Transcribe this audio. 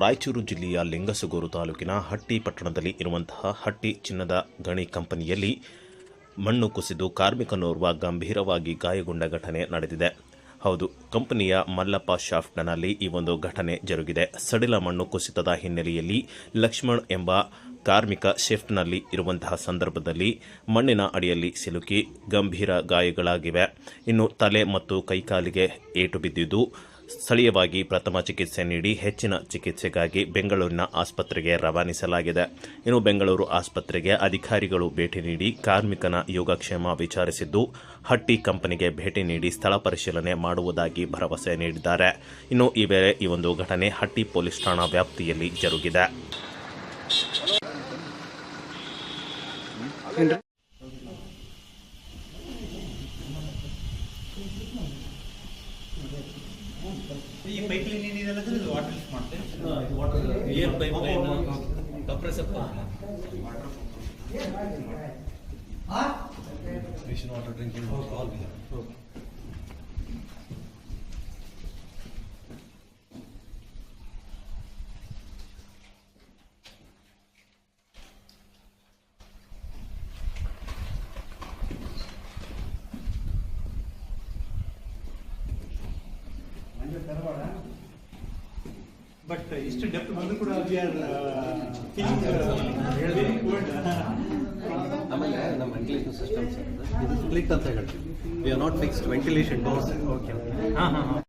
ರಾಯಚೂರು ಜಿಲ್ಲೆಯ ಲಿಂಗಸಗೂರು ತಾಲೂಕಿನ ಹಟ್ಟಿ ಪಟ್ಟಣದಲ್ಲಿ ಇರುವಂತಹ ಹಟ್ಟಿ ಚಿನ್ನದ ಗಣಿ ಕಂಪನಿಯಲ್ಲಿ ಮಣ್ಣು ಕುಸಿದು ಕಾರ್ಮಿಕನೋರ್ವ ಗಂಭೀರವಾಗಿ ಗಾಯಗೊಂಡ ಘಟನೆ ನಡೆದಿದೆ. ಹೌದು, ಕಂಪನಿಯ ಮಲ್ಲಪ್ಪ ಶಾಫ್ಟ್ನಲ್ಲಿ ಈ ಒಂದು ಘಟನೆ ಜರುಗಿದೆ. ಸಡಿಲ ಮಣ್ಣು ಕುಸಿತದ ಹಿನ್ನೆಲೆಯಲ್ಲಿ ಲಕ್ಷ್ಮಣ್ ಎಂಬ ಕಾರ್ಮಿಕ ಶಿಫ್ಟ್ನಲ್ಲಿ ಇರುವಂತಹ ಸಂದರ್ಭದಲ್ಲಿ ಮಣ್ಣಿನ ಅಡಿಯಲ್ಲಿ ಸಿಲುಕಿ ಗಂಭೀರ ಗಾಯಗಳಾಗಿವೆ. ಇನ್ನು ತಲೆ ಮತ್ತು ಕೈಕಾಲಿಗೆ ಏಟು ಬಿದ್ದಿದ್ದು ಸ್ಥಳೀಯವಾಗಿ ಪ್ರಥಮ ಚಿಕಿತ್ಸೆ ನೀಡಿ ಹೆಚ್ಚಿನ ಚಿಕಿತ್ಸೆಗಾಗಿ ಬೆಂಗಳೂರಿನ ಆಸ್ಪತ್ರೆಗೆ ರವಾನಿಸಲಾಗಿದೆ. ಇನ್ನು ಬೆಂಗಳೂರು ಆಸ್ಪತ್ರೆಗೆ ಅಧಿಕಾರಿಗಳು ಭೇಟಿ ನೀಡಿ ಕಾರ್ಮಿಕನ ಯೋಗಕ್ಷೇಮ ವಿಚಾರಿಸಿದ್ದು, ಹಟ್ಟಿ ಕಂಪನಿಗೆ ಭೇಟಿ ನೀಡಿ ಸ್ಥಳ ಪರಿಶೀಲನೆ ಮಾಡುವುದಾಗಿ ಭರವಸೆ ನೀಡಿದ್ದಾರೆ. ಇನ್ನು ಈ ವೇಳೆ ಈ ಒಂದು ಘಟನೆ ಹಟ್ಟಿ ಪೊಲೀಸ್ ಠಾಣಾ ವ್ಯಾಪ್ತಿಯಲ್ಲಿ ಜರುಗಿದೆ. ಈ ಪೈಪ್ ಲೈನ್ ಏನಿದೆಲ್ಲ ಇದು ವಾಟರ್ ಲಿಫ್ಟ್ ಮಾಡುತ್ತೆ water air pipe line compressor water drinking all but ಇಷ್ಟು ಡೆಪ್ತ್ ಬಂದು ಕೂಡ ವಿ ಆರ್ ಆಮೇಲೆ ನಮ್ಮ ವೆಂಟಿಲೇಷನ್ ಸಿಸ್ಟಮ್ಸ್ ಇದು ಸ್ಪ್ಲಿಟ್ ಅಂತ ಹೇಳ್ತೀವಿ. We are not fixed ventilation doors okay ಹಾಂ ಹಾಂ ಹಾಂ.